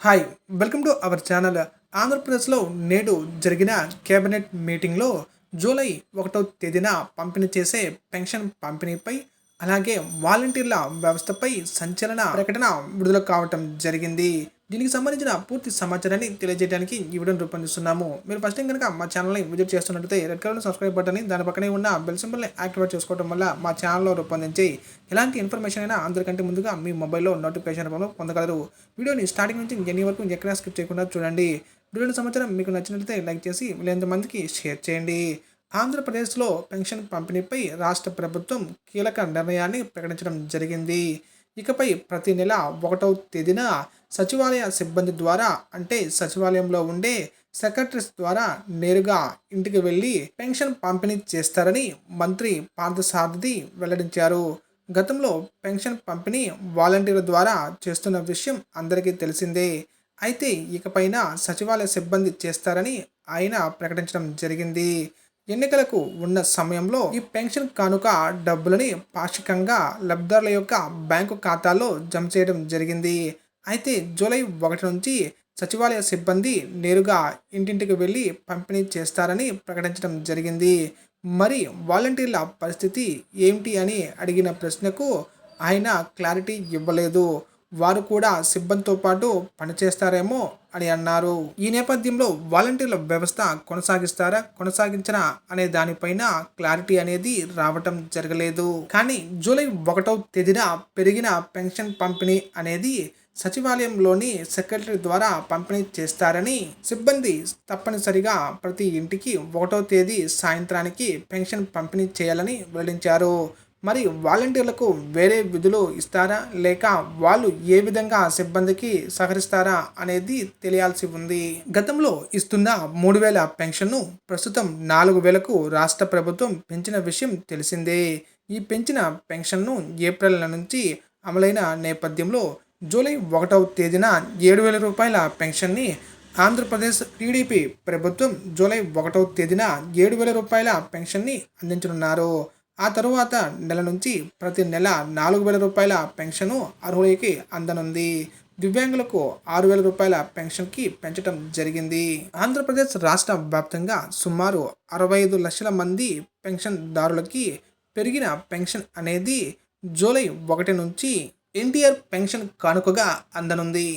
Hi welcome to our channel. ఆంధ్రప్రదేశ్లో నేడు జరిగిన కేబినెట్ మీటింగ్లో జూలై ఒకటో తేదీన పంపిణీ చేసే పెన్షన్ పంపిణీపై అలాగే వాలంటీర్ల వ్యవస్థపై సంచలన ప్రకటన విడుదల కావటం జరిగింది. దీనికి సంబంధించిన పూర్తి సమాచారాన్ని తెలియజేయడానికి ఈ వీడియోని రూపొందిస్తున్నాము. మీరు ఫస్ట్ టైం కనుక మా ఛానల్ని విజిట్ చేస్తున్నట్లయితే రెడ్ కలర్ సబ్స్క్రైబ్ బటన్ని దాని పక్కనే ఉన్న బెల్ సింబల్ని యాక్టివేట్ చేసుకోవడం వల్ల మా ఛానల్లో రూపొందించి ఎలాంటి ఇన్ఫర్మేషన్ అయినా అందరికంటే ముందుగా మీ మొబైల్లో నోటిఫికేషన్ రూపంలో పొందగలరు. వీడియోని స్టార్టింగ్ నుంచి ఎన్ని వరకు ఎక్కడ స్కిప్ చేయకుండా చూడండి. వీడియోని సమాచారం మీకు నచ్చినట్లయితే లైక్ చేసి మందికి షేర్ చేయండి. ఆంధ్రప్రదేశ్లో పెన్షన్ పంపిణీపై రాష్ట్ర ప్రభుత్వం కీలక నిర్ణయాన్ని ప్రకటించడం జరిగింది. ఇకపై ప్రతి నెల ఒకటవ తేదీన సచివాలయ సిబ్బంది ద్వారా అంటే సచివాలయంలో ఉండే సెక్రటరీస్ ద్వారా నేరుగా ఇంటికి వెళ్ళి పెన్షన్ పంపిణీ చేస్తారని మంత్రి పార్థసారథి వెల్లడించారు. గతంలో పెన్షన్ పంపిణీ వాలంటీర్ల ద్వారా చేస్తున్న విషయం అందరికీ తెలిసిందే. అయితే ఇకపైన సచివాలయ సిబ్బంది చేస్తారని ఆయన ప్రకటించడం జరిగింది. ఎన్నికలకు ఉన్న సమయంలో ఈ పెన్షన్ కానుక డబ్బులని పాక్షికంగా లబ్ధిదారుల యొక్క బ్యాంకు ఖాతాలో జమ చేయడం జరిగింది. అయితే జూలై ఒకటి నుంచి సచివాలయ సిబ్బంది నేరుగా ఇంటింటికి వెళ్ళి పంపిణీ చేస్తారని ప్రకటించడం జరిగింది. మరి వాలంటీర్ల పరిస్థితి ఏమిటి అని అడిగిన ప్రశ్నకు ఆయన క్లారిటీ ఇవ్వలేదు. వారు కూడా సిబ్బందితో పాటు పనిచేస్తారేమో అని అన్నారు. ఈ నేపథ్యంలో వాలంటీర్ల వ్యవస్థ కొనసాగిస్తారా కొనసాగించరా అనే దానిపైన క్లారిటీ అనేది రావటం జరగలేదు. కానీ జూలై ఒకటో తేదీన పెరిగిన పెన్షన్ పంపిణీ అనేది సచివాలయంలోని సెక్రటరీ ద్వారా పంపిణీ చేస్తారని సిబ్బంది తప్పనిసరిగా ప్రతి ఇంటికి ఒకటో తేదీ సాయంత్రానికి పెన్షన్ పంపిణీ చేయాలని వెల్లడించారు. మరి వాలంటీర్లకు వేరే విధులు ఇస్తారా? లేక వాళ్ళు ఏ విధంగా సిబ్బందికి సహకరిస్తారా అనేది తెలియాల్సి ఉంది. గతంలో ఇస్తున్న మూడు వేల పెన్షన్ను ప్రస్తుతం నాలుగు వేలకు రాష్ట్ర ప్రభుత్వం పెంచిన విషయం తెలిసిందే. ఈ పెంచిన పెన్షన్ను ఏప్రిల్ నుంచి అమలైన నేపథ్యంలో జూలై ఒకటవ తేదీన ఏడు వేల రూపాయల పెన్షన్ని ఆంధ్రప్రదేశ్ టీడీపీ ప్రభుత్వం జూలై ఒకటవ తేదీన ఏడు వేల రూపాయల పెన్షన్ని అందించనున్నారు. ఆ తరువాత నెల నుంచి ప్రతి నెల నాలుగు వేల రూపాయల పెన్షను అర్హులకి అందనుంది. దివ్యాంగులకు ఆరు వేల రూపాయల పెన్షన్కి పెంచడం జరిగింది. ఆంధ్రప్రదేశ్ రాష్ట్ర వ్యాప్తంగా సుమారు అరవై ఐదు లక్షల మంది పెన్షన్దారులకి పెరిగిన పెన్షన్ అనేది జూలై ఒకటి నుంచి ఎన్టీఆర్ పెన్షన్ కానుకగా అందనుంది.